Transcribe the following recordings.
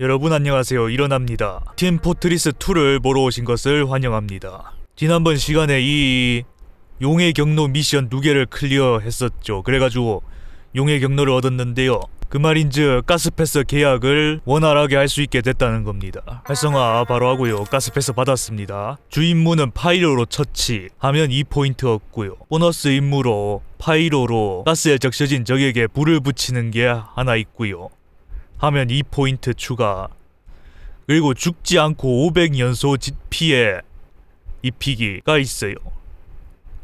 여러분 안녕하세요. 일어납니다. 팀 포트리스 2를 보러 오신 것을 환영합니다. 지난번 시간에 이 용의 경로 미션 두 개를 클리어했었죠. 그래가지고 용의 경로를 얻었는데요. 그 말인즉 가스패스 계약을 원활하게 할 수 있게 됐다는 겁니다. 활성화 바로 하고요. 가스패스 받았습니다. 주 임무는 파이로로 처치 하면 2포인트 얻고요. 보너스 임무로 파이로로 가스에 적셔진 적에게 불을 붙이는 게 하나 있고요. 하면 2포인트 추가. 그리고 죽지 않고 500연소 지- 피해 입히기가 있어요.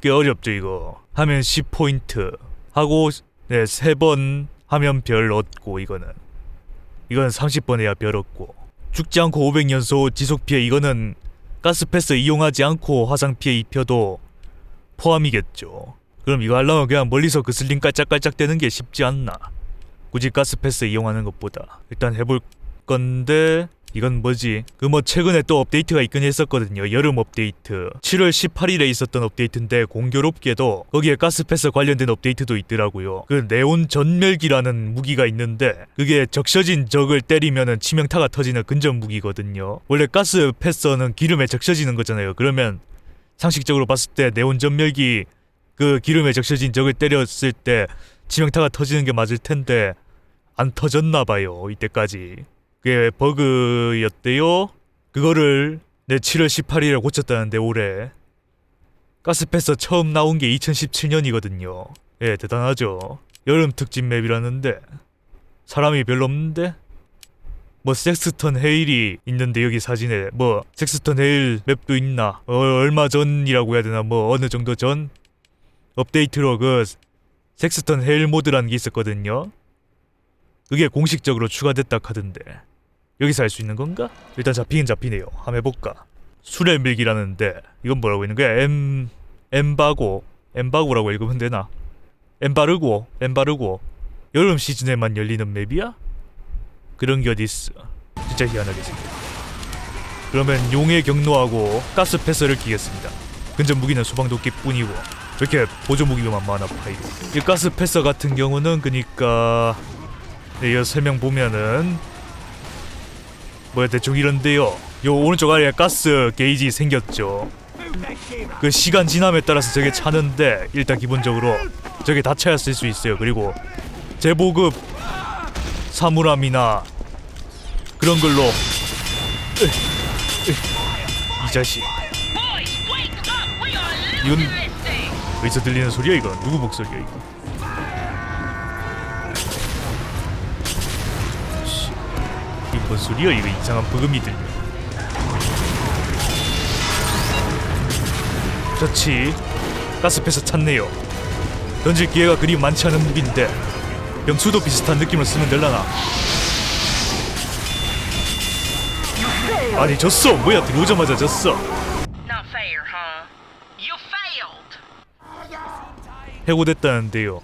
꽤 어렵죠 이거. 하면 10포인트 하고 네, 세번 하면 별 얻고 이거는. 이건 30번 해야 별 얻고. 죽지 않고 500연소 지속 피해 이거는 가스 패스 이용하지 않고 화상 피해 입혀도 포함이겠죠. 그럼 이거 하려면 그냥 멀리서 그 슬림 깔짝깔짝 대는 게 쉽지 않나. 굳이 가스패스 이용하는 것보다 일단 해볼 건데 이건 뭐지? 그 뭐 최근에 또 업데이트가 있긴 했었거든요. 여름 업데이트. 7월 18일에 있었던 업데이트인데 공교롭게도 거기에 가스패스 관련된 업데이트도 있더라고요. 그 네온 전멸기라는 무기가 있는데 그게 적셔진 적을 때리면은 치명타가 터지는 근접 무기거든요. 원래 가스패스는 기름에 적셔지는 거잖아요. 그러면 상식적으로 봤을 때 네온 전멸기 그 기름에 적셔진 적을 때렸을 때 치명타가 터지는 게 맞을 텐데 안 터졌나 봐요 이때까지. 그게 버그였대요? 그거를 내 7월 18일에 고쳤다는데 올해. 가스패스 처음 나온 게 2017년이거든요. 예 대단하죠. 여름 특집 맵이라는데. 사람이 별로 없는데? 뭐 섹스턴 헤일이 있는데 여기 사진에 뭐 섹스턴 헤일 맵도 있나? 어, 얼마 전이라고 해야 되나? 뭐 어느 정도 전? 업데이트로 그 섹스턴 헤일 모드라는 게 있었거든요. 그게 공식적으로 추가됐다 카던데 여기서 할 수 있는 건가? 일단 잡히긴 잡히네요. 한번 해볼까? 수레 밀기라는데 이건 뭐라고 있는 거야? 엠 엠바고 엠바고라고 읽으면 되나? 엠바르고 엠바르고 여름 시즌에만 열리는 맵이야? 그런 게 어딨어? 진짜 희한하게 생겼. 그러면 용의 경로하고 가스 패스를 끼겠습니다. 근접 무기는 소방도끼뿐이고 왜 이렇게 보조 무기만 많아 파이로 이 가스 패서 같은 경우는 그니까 네, 이 설명 보면은 뭐야 대충 이런데요. 요 오른쪽 아래에 가스 게이지 생겼죠. 그 시간 지남에 따라서 저게 차는데 일단 기본적으로 저게 다 차야 쓸 수 있어요. 그리고 제보급 사물함이나 그런 걸로. 으, 으, 이 자식. 이건-! 어디서 들리는 소리야 이거 누구 목소리야 이거 뭔 소리야 이거 이상한 버금이 들려 그렇지 가스패스 찾네요 던질 기회가 그리 많지 않은 무기인데 병수도 비슷한 느낌을 쓰면 될라나 아니 졌어 뭐야 들어오자마자 졌어! 해고됐다는데요.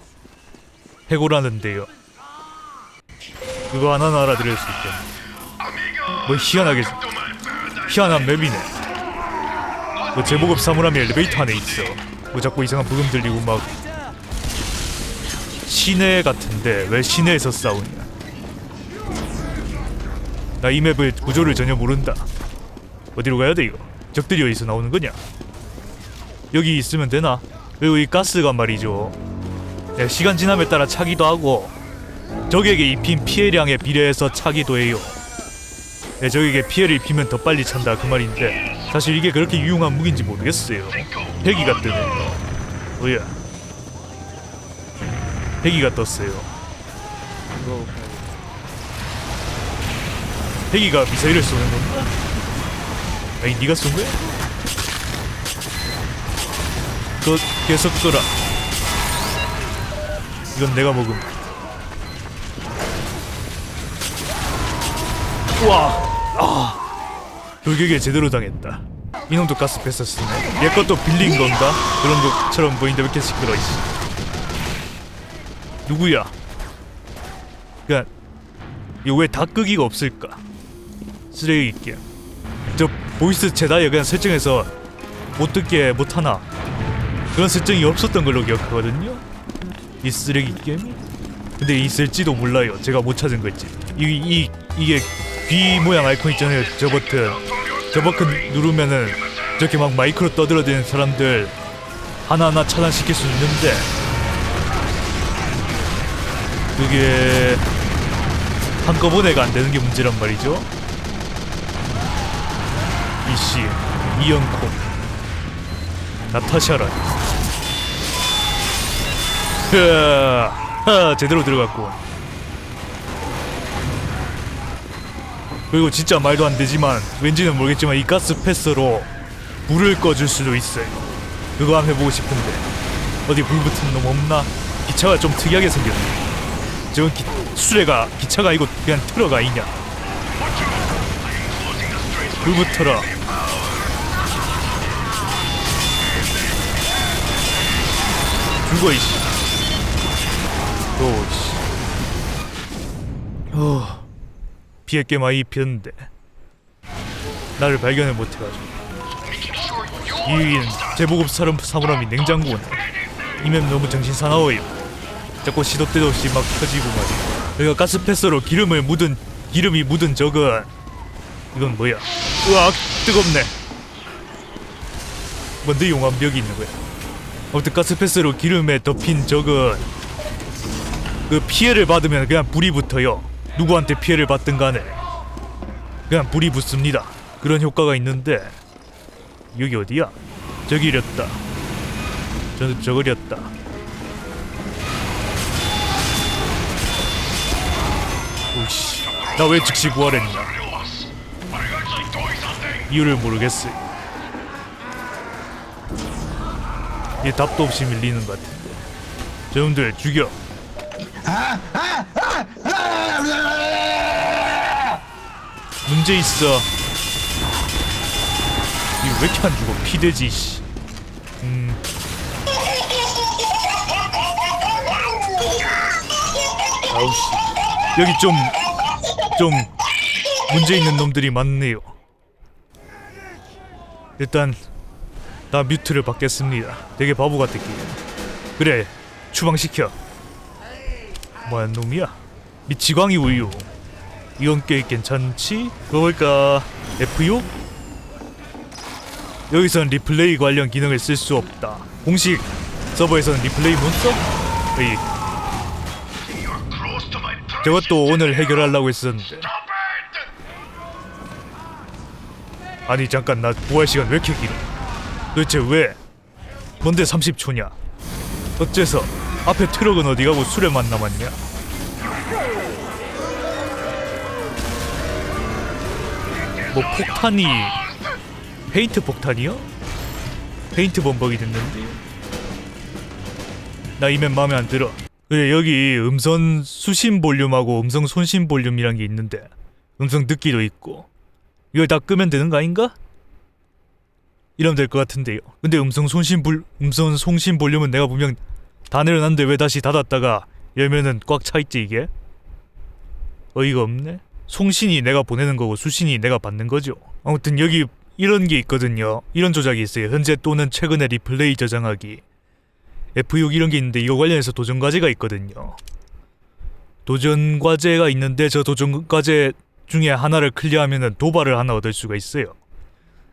해고라는데요. 그거 하나는 알아들을 수 있겠네. 뭐 희한하게 희한한 맵이네. 뭐 제보급 사물함이 엘리베이터 안에 있어. 뭐 자꾸 이상한 부금 들리고 막 시내 같은데 왜 시내에서 싸우냐? 나 이 맵의 구조를 전혀 모른다. 어디로 가야 돼 이거? 적들이 어디서 나오는 거냐? 여기 있으면 되나? 그리고 이 가스가 말이죠. 네, 시간 지남에 따라 차기도 하고 적에게 입힌 피해량에 비례해서 차기도 해요. 네, 적에게 피해를 입히면 더 빨리 찬다 그 말인데 사실 이게 그렇게 유용한 무기인지 모르겠어요. 헬기가 뜨네. 뭐야? 헬기가 떴어요. 헬기가 미사일을 쏘는 건가? 아니 네가 쏜 거야? 너 계속 쏘라. 이건 내가 먹음. 와, 아, 돌격에 제대로 당했다. 이놈도 가스 뺐었으네. 얘 것도 빌린 건가? 그런 것처럼 보이는데 왜 이렇게 시끄러 있어? 누구야? 그니까 이거 왜다 끄기가 없을까? 쓰레기 게임. 저 보이스 제다에 그냥 설정해서 못 듣게 못 하나? 그런 설정이 없었던 걸로 기억하거든요. 이 쓰레기 게임이. 근데 있을지도 몰라요. 제가 못 찾은 거지. 이, 이 이게 B 모양 아이콘 있잖아요. 저 버튼. 저 버튼 누르면은 저렇게 막 마이크로 떠들어대는 사람들 하나하나 차단시킬 수 있는데. 그게 한꺼번에가 안 되는 게 문제란 말이죠. 이씨 이연코. 나타샤라. 흐아 하, 제대로 들어갔고 그리고 진짜 말도 안 되지만 왠지는 모르겠지만 이 가스 패스로 불을 꺼줄 수도 있어요. 그거 한번 해보고 싶은데. 어디 불 붙은 놈 없나? 기차가 좀 특이하게 생겼네. 저건 기, 수레가 기차가 아니고 그냥 트럭 아니냐? 불 붙어라. 죽어 이씨. 오 씨. 어 꽤 많이 피었는데 나를 발견을 못해가지고. 이 위는 제보급 사람 사물함이 냉장고네 이맵 너무 정신 사나워요. 자꾸 시도 때도 없이 막 터지고 말이야. 여기가 가스패스로 기름을 묻은 기름이 묻은 적은 이건 뭐야? 으악 뜨겁네. 뭔데 용암벽이 있는 거야? 아무튼 가스패스로 기름에 덮인 적은 그 피해를 받으면 그냥 불이 붙어요 누구한테 피해를 받든 간에 그냥 불이 붙습니다. 그런 효과가 있는데 여기 어디야? 저기 이렸다. 저는 저거렸다. 오씨 나 왜 즉시 부활했냐? 이유를 모르겠어. 얘 답도 없이 밀리는 것 같은데. 저놈들 죽여 문제 있어. 이거 왜 이렇게 안 죽어? 피대지 씨. 음. 아우 씨. 여기 좀 좀 문제 있는 놈들이 많네요. 일단 나 뮤트를 받겠습니다. 되게 바보 같았기 그래 추방시켜. 뭐한 놈이야 미치광이 우유. 이건 꽤 괜찮지? 그럴까? F6? 여기선 리플레이 관련 기능을 쓸 수 없다. 공식 서버에서는 리플레이 못 써? 에이. 저것도 오늘 해결하려고 했었는데. 아니 잠깐 나 부활 시간 왜 이렇게 길어? 도대체 왜? 뭔데 30초냐? 어째서? 앞에 트럭은 어디 가고 수레만 남았냐 뭐 폭탄이 페인트 폭탄이요? 페인트 범벅이 됐는데 나 이면 마음에 안 들어 그래 여기 음성 수신 볼륨하고 음성 손신 볼륨이란 게 있는데 음성 듣기도 있고 이걸 다 끄면 되는 거 아닌가? 이러면 될 것 같은데요 근데 음성 손신 불 음성 송신 볼륨은 내가 분명 다 내려놨는데 왜 다시 닫았다가 열면은 꽉 차 있지 이게? 어이가 없네. 송신이 내가 보내는 거고 수신이 내가 받는 거죠. 아무튼 여기 이런 게 있거든요. 이런 조작이 있어요. 현재 또는 최근에 리플레이 저장하기. F6 이런 게 있는데 이거 관련해서 도전 과제가 있거든요. 도전 과제가 있는데 저 도전 과제 중에 하나를 클리어하면은 도발을 하나 얻을 수가 있어요.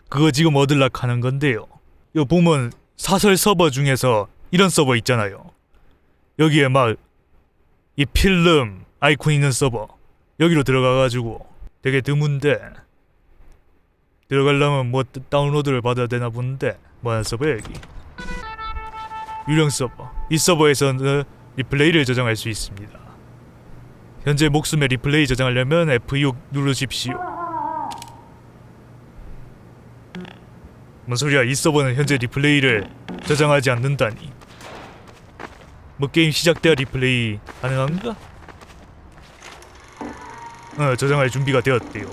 그거 지금 얻으려고 하는 건데요. 이거 보면 사설 서버 중에서 이런 서버 있잖아요. 여기에 막 이 필름 아이콘 있는 서버 여기로 들어가가지고 되게 드문데 들어가려면 뭐 다- 다운로드를 받아야 되나 보는데 뭐하는 서버야 여기. 유령 서버. 이 서버에서는 리플레이를 저장할 수 있습니다. 현재 목숨의 리플레이 저장하려면 F6 누르십시오. 뭔 소리야? 이 서버는 현재 리플레이를 저장하지 않는다니. 뭐 게임 시작돼야 리플레이 가능한가? 어 저장할 준비가 되었대요.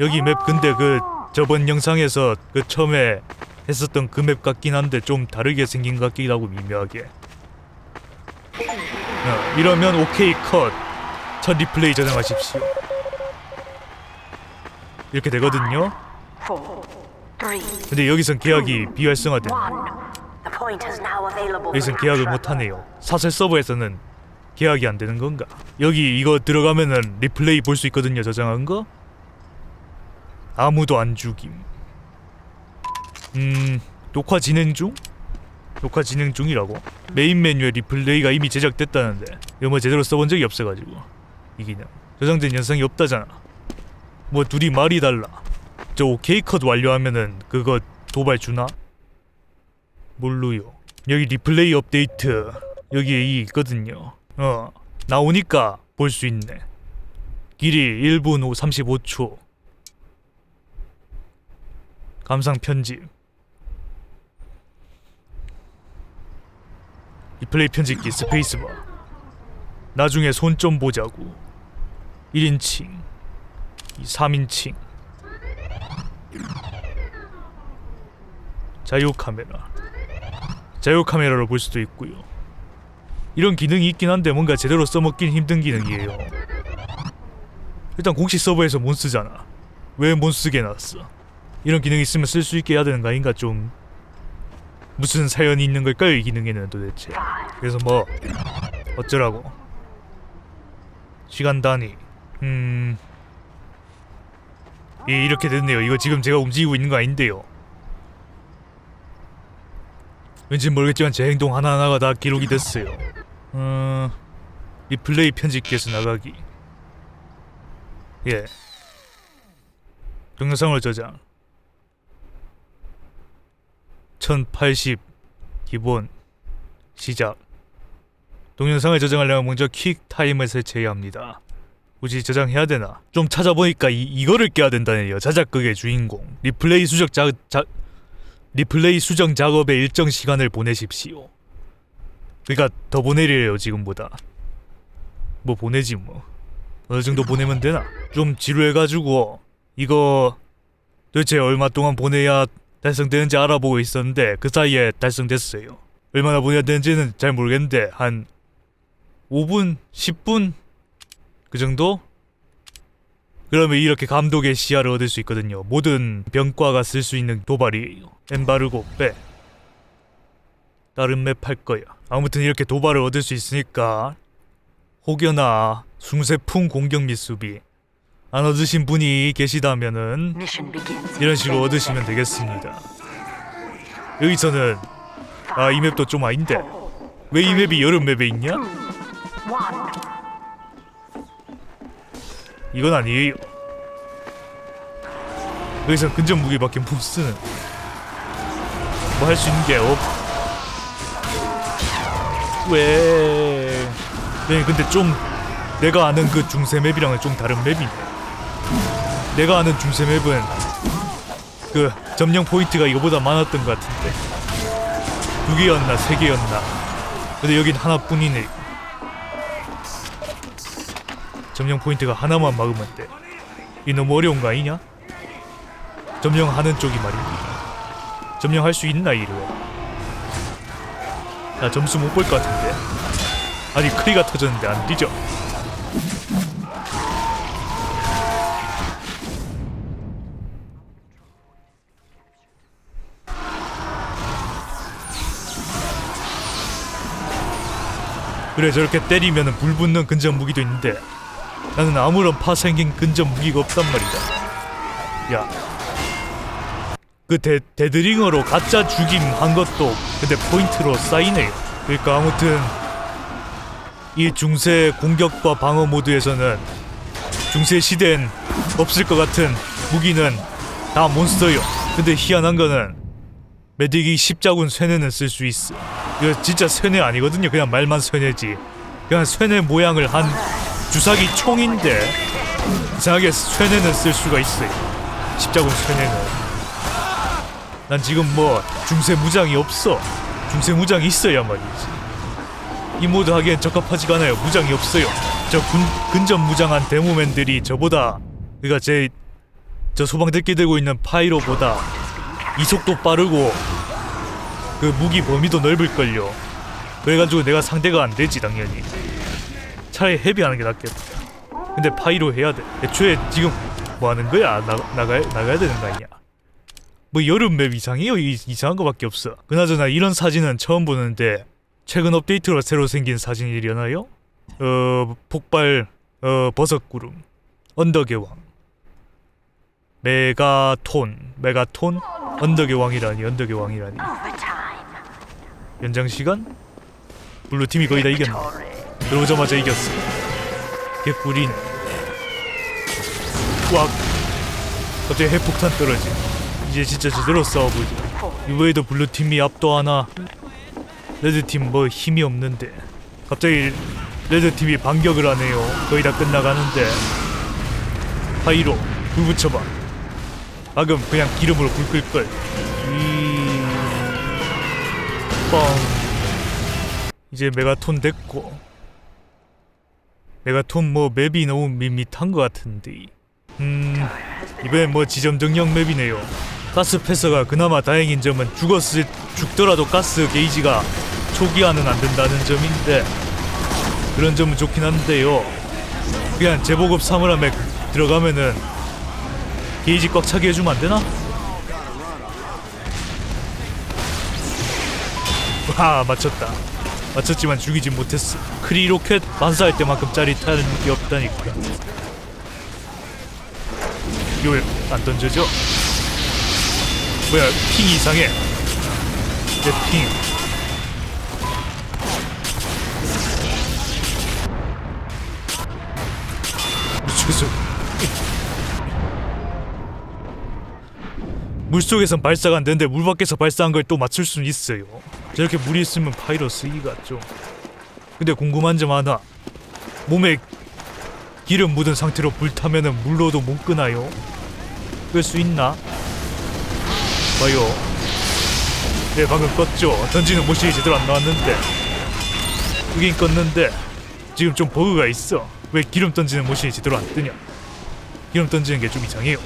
여기 맵 근데 그 저번 영상에서 그 처음에 했었던 그 맵 같긴 한데 좀 다르게 생긴 것 같기도 하고 미묘하게. 어, 이러면 오케이 컷 첫 리플레이 저장하십시오. 이렇게 되거든요. 근데 여기선 계약이 비활성화돼 one. The point is now available. 여기선 계약을. 못하네요. 사설 서버에서는 계약이 안 되는 건가? 여기 이거 들어가면은 리플레이 볼 수 있거든요. 저장한 거. 아무도 안 죽임. 음, 녹화 진행 중? 녹화 진행 중이라고? 메인 메뉴에 리플레이가 이미 제작됐다는데 이거 뭐 제대로 써본 적이 없어가지고 이 기능 저장된 영상이 없다잖아. 뭐 둘이 말이 달라. 저 오케이 컷 완료하면은 그거 도발 주나? 몰루요. 여기 리플레이 업데이트 여기에 이 있거든요. 어 나오니까 볼 수 있네. 길이 1분 5 35초. 감상 편집. 리플레이 편집기 스페이스바. 나중에 손 좀 보자고. 1인칭, 3인칭. 자유 카메라. 자유 카메라로 볼 수도 있고요. 이런 기능이 있긴 한데 뭔가 제대로 써먹긴 힘든 기능이에요. 일단 공식 서버에서 못 쓰잖아. 왜못 쓰게 놨어? 이런 기능 있으면 쓸 수 있게 해야 되는 거 아닌가 좀 무슨 사연이 있는 걸까요 이 기능에는 도대체? 그래서 뭐 어쩌라고? 시간 단위. 음. 예, 이렇게 됐네요. 이거 지금 제가 움직이고 있는 거 아닌데요. 왠지 모르겠지만 제 행동 하나하나가 다 기록이 됐어요. 어... 리플레이 편집기에서 나가기. 예. 동영상을 저장. 1080 기본 시작. 동영상을 저장하려면 먼저 퀵 타임을 설치해야 합니다. 굳이 저장해야 되나? 좀 찾아보니까 이, 이거를 깨야 된다네요. 자작극의 주인공. 리플레이 수적 자, 자 리플레이 수정 작업에 일정 시간을 보내십시오. 그러니까 더 보내래요 지금보다. 뭐 보내지 뭐. 어느 정도 보내면 되나? 좀 지루해가지고 이거 도대체 얼마 동안 보내야 달성되는지 알아보고 있었는데 그 사이에 달성됐어요. 얼마나 보내야 되는지는 잘 모르겠는데 한 5분, 10분 그 정도? 그러면 이렇게 감독의 시야를 얻을 수 있거든요. 모든 병과가 쓸 수 있는 도발이에요. 엠바르고 빼. 다른 맵 할 거야. 아무튼 이렇게 도발을 얻을 수 있으니까 혹여나 숭세풍 공격 및 수비 안 얻으신 분이 계시다면은 이런 식으로 얻으시면. 되겠습니다. 여기서는 아 이 맵도 좀 아닌데 왜 이 맵이 여름 맵에 있냐? 이건 아니에요. 여기서 근접 무기밖에 못 쓰는. 뭐 할 수 있는 게 없. 왜? 네, 근데 좀 내가 아는 그 중세 맵이랑은 좀 다른 맵이네. 내가 아는 중세 맵은 그 점령 포인트가 이거보다 많았던 것 같은데 두 개였나 세 개였나. 근데 여긴 하나뿐이네. 점령 포인트가 하나만 막으면 돼. 이 너무 어려운 거 아니냐? 점령하는 쪽이 말입니다. 점령할 수 있나 이래? 나 점수 못 볼 것 같은데. 아니 크리가 터졌는데 안 뛰죠? 그래 저렇게 때리면은 불 붙는 근접 무기도 있는데 나는 아무런 파생긴 근접 무기가 없단 말이다. 야, 그 데, 데드링어로 가짜 죽임 한 것도 근데 포인트로 쌓이네요. 그러니까 아무튼 이 중세 공격과 방어 모드에서는 중세 시대엔 없을 것 같은 무기는 다 몬스터요. 근데 희한한 거는 메딕이 십자군 쇠뇌는 쓸 수 있어. 이거 진짜 쇠뇌 아니거든요. 그냥 말만 쇠뇌지. 그냥 쇠뇌 모양을 한 주사기 총인데 이상하게 쇠뇌는 쓸 수가 있어요. 십자군 쇠뇌는. 난 지금 뭐 중세 무장이 없어. 중세 무장이 있어야 말이지. 이 모드 하기엔 적합하지가 않아요. 무장이 없어요. 저 군, 근접 무장한 데모맨들이 저보다 그니까 제 저 소방대기 들고 있는 파이로보다 이속도 빠르고 그 무기 범위도 넓을걸요. 그래가지고 내가 상대가 안 되지 당연히. 차라리 헤비하는 게 낫겠다. 근데 파이로 해야 돼. 애초에 지금 뭐 하는 거야? 나 나가 나가야 되는 거 아니야? 뭐 여름 맵 이상해요? 이, 이상한 거밖에 없어. 그나저나 이런 사진은 처음 보는데 최근 업데이트로 새로 생긴 사진이려나요? 어 폭발 어 버섯구름 언덕의 왕 메가톤 메가톤 언덕의 왕이라니 언덕의 왕이라니 Overtime. 연장 시간 블루 팀이 거의 다 이겼네 들어오자마자 이겼어. 개꿀인. 와 갑자기 핵폭탄 떨어지. 이제 진짜 제대로 싸워보지. 이번에도 블루 팀이 압도하나 레드 팀 뭐 힘이 없는데. 갑자기 레드 팀이 반격을 하네요. 거의 다 끝나가는데. 하이로 불 붙여봐. 방금 그냥 기름으로 불 끌걸. 이 뻥. 이제 메가톤 됐고 메가톤 뭐 맵이 너무 밋밋한 것 같은데. 음 이번엔 뭐 지점 정령 맵이네요. 가스 패서가 그나마 다행인 점은 죽었을 죽더라도 가스 게이지가 초기화는 안 된다는 점인데 그런 점은 좋긴 한데요. 그냥 제보급 사물함에 들어가면은 게이지 꽉 차게 해주면 안 되나? 와 맞췄다 맞췄지만 죽이진 못했어. 크리 로켓 반사할 때만큼 짜릿한 게 없다니까. 왜안 던져져? 뭐야 핑 이상해. 내 핑. 미쳤어. 물속에선 발사가 안 되는데 물 밖에서 발사한 걸 또 맞출 수는 있어요 저렇게 물이 있으면 파이로 쓰기가 좀 근데 궁금한 점 하나. 몸에 기름 묻은 상태로 불타면은 물로도 못 끄나요? 끌 수 있나? 봐요. 네 방금 껐죠. 던지는 모션이 제대로 안 나왔는데. 끄긴 껐는데 지금 좀 버그가 있어. 왜 기름 던지는 모션이 제대로 안 뜨냐. 기름 던지는 게 좀 이상해요.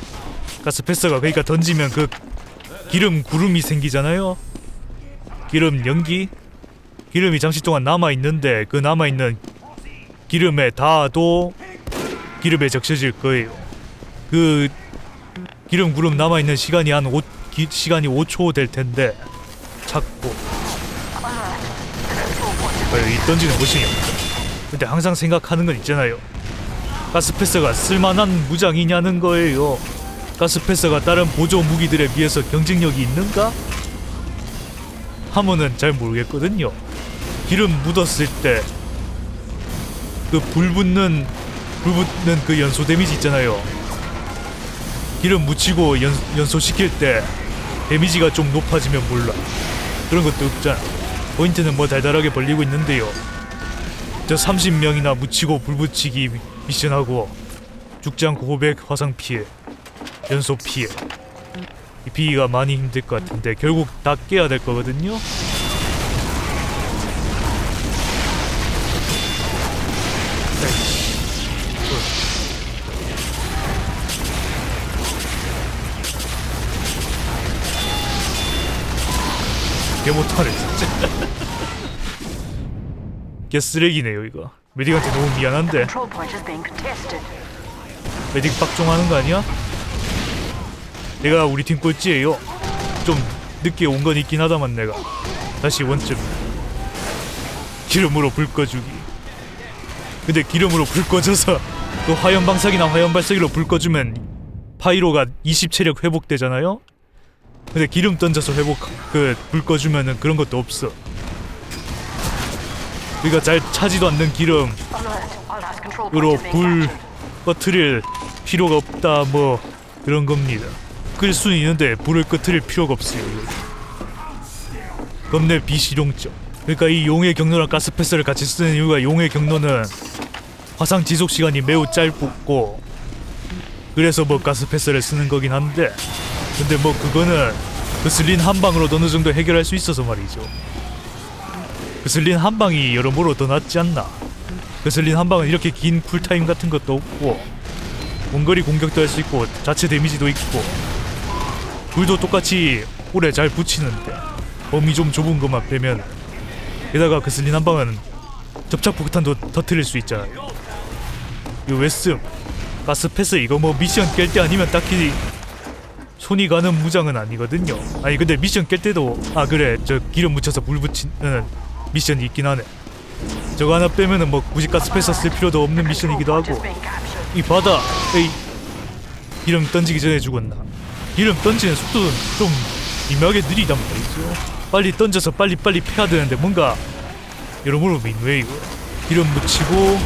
가스패서가 그러니까 던지면 그 기름 구름이 생기잖아요 기름 연기 기름이 잠시 동안 남아 있는데 그 남아 있는 기름에 닿아도 기름에 적셔질 거예요. 그 기름 구름 남아 있는 시간이 한 5, 기, 시간이 5초 될 텐데 찾고 봐요 이 던지는 없다. 근데 항상 생각하는 건 있잖아요. 가스패서가 쓸만한 무장이냐는 거예요. 가스패서가 다른 보조 무기들에 비해서 경쟁력이 있는가? 하면은 잘 모르겠거든요. 기름 묻었을 때 그 불 붙는 불 붙는 그 연소 데미지 있잖아요. 기름 묻히고 연, 연소시킬 때 데미지가 좀 높아지면 몰라. 그런 것도 없잖아. 포인트는 뭐 달달하게 벌리고 있는데요. 저 30명이나 묻히고 불 붙이기 미- 미션하고 죽지 않고 고백 화상 피해 연소 피해 이 비기가 많이 힘들 것 같은데 결국 다 깨야 될 거거든요. 개 못하네 진짜. 개 쓰레기네요 이거. 메딕한테 너무 미안한데. 메딕 박종하는 거 아니야? 내가 우리 팀 꼴찌예요. 좀 늦게 온 건 있긴 하다만 내가 다시 원점. 기름으로 불 꺼주기. 근데 기름으로 불 꺼져서 그 화염 방사기나 화염 발사기로 불 꺼주면 파이로가 20 체력 회복되잖아요. 근데 기름 던져서 회복 그 불 꺼주면은 그런 것도 없어. 그러니까 잘 차지도 않는 기름 Alert. I'll ask control point 으로 is being 불. 꺼트릴 필요가 없다 뭐 그런 겁니다. 끌 수는 있는데 불을 꺼트릴 필요가 없어요. 겁내 비실용적. 그러니까 이 용의 경로랑 가스패스를 같이 쓰는 이유가 용의 경로는 화상 지속 시간이 매우 짧고 그래서 뭐 가스패스를 쓰는 거긴 한데 근데 뭐 그거는 그슬린 한 방으로 어느 정도 해결할 수 있어서 말이죠. 그슬린 한 방이 여러모로 더 낫지 않나. 그슬린 한 방은 이렇게 긴 쿨타임 같은 것도 없고 원거리 공격도 할 수 있고 자체 데미지도 있고 불도 똑같이 오래 잘 붙이는데 범위 좀 좁은 것만 빼면 게다가 그 슬린 한 방은 접착 폭탄도 터트릴 수 있잖아요. 이거 웨스 가스 패스 이거 뭐 미션 깰 때 아니면 딱히 손이 가는 무장은 아니거든요. 아니 근데 미션 깰 때도 아 그래 저 기름 묻혀서 불 붙이는 미션이 있긴 하네. 저거 하나 빼면은 뭐 굳이 가스패서 쓸 필요도 없는 미션이기도 하고. 이 바다 에이 기름 던지기 전에 죽었나 기름 던지는 속도는 좀 미묘하게 느리단 말이죠. 빨리 던져서 빨리 빨리 패야 되는데 뭔가 여러모로 민왜 이거 기름 묻히고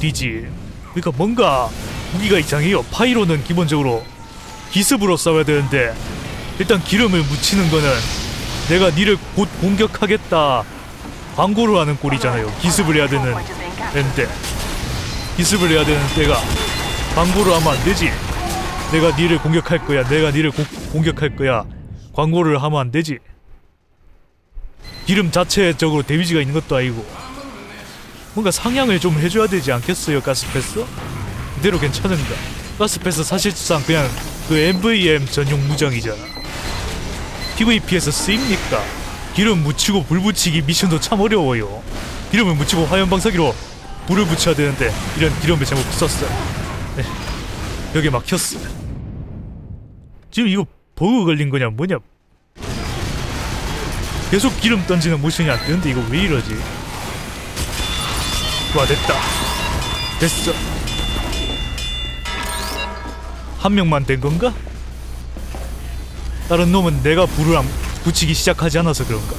뒤지 그러니까 뭔가 무기가 이상해요. 파이로는 기본적으로 기습으로 싸워야 되는데 일단 기름을 묻히는 거는 내가 니를 곧 공격하겠다. 광고를 하는 꼴이잖아요. 기습을 해야 되는. 앤데. 기습을 해야 되는 때가 광고를 하면 안 되지 내가 니를 공격할 거야 내가 니를 고- 공격할 거야 광고를 하면 안 되지 기름 자체적으로 데미지가 있는 것도 아니고 뭔가 상향을 좀 해줘야 되지 않겠어요 가스패스? 그대로 괜찮은가 가스패스 사실상 그냥 그 MVM 전용 무장이잖아 PVP에서 쓰입니까? 기름 묻히고 불 붙이기 미션도 참 어려워요 기름을 묻히고 화염 방사기로 불을 붙여야 되는데 이런 기름을 잘못 썼어. 네. 벽에 막혔어. 지금 이거 버그 걸린 거냐 뭐냐? 계속 기름 던지는 모션이 안 되는데 이거 왜 이러지? 와 됐다. 됐어. 한 명만 된 건가? 다른 놈은 내가 불을 안 붙이기 시작하지 않아서 그런가?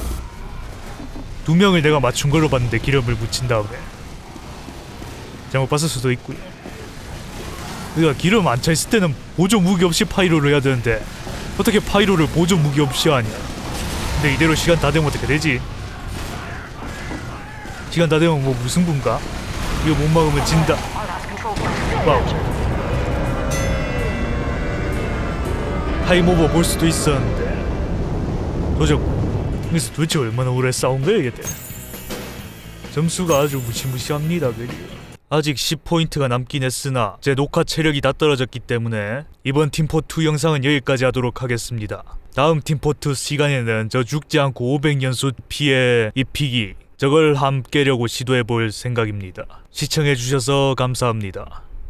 두 명을 내가 맞춘 걸로 봤는데 기름을 묻힌 다음에 잘못 봤을 수도 있고요. 그러니까 기름 안 차 있을 때는 보조 무기 없이 파이로를 해야 되는데 어떻게 파이로를 보조 무기 없이 하냐? 근데 이대로 시간 다 되면 어떻게 되지? 시간 다 되면 뭐 무슨 분가? 이거 못 막으면 진다. 와우. 타임오버 볼 수도 있었는데 도적 그래서 도대체 얼마나 오래 싸운 거야 이게 점수가 아주 무시무시합니다 그리 아직 10포인트가 남긴 했으나 제 녹화 체력이 다 떨어졌기 때문에 이번 팀포2 영상은 여기까지 하도록 하겠습니다. 다음 팀포2 시간에는 저 죽지 않고 500연속 피해 입히기 저걸 함 깨려고 시도해 볼 생각입니다. 시청해 주셔서 감사합니다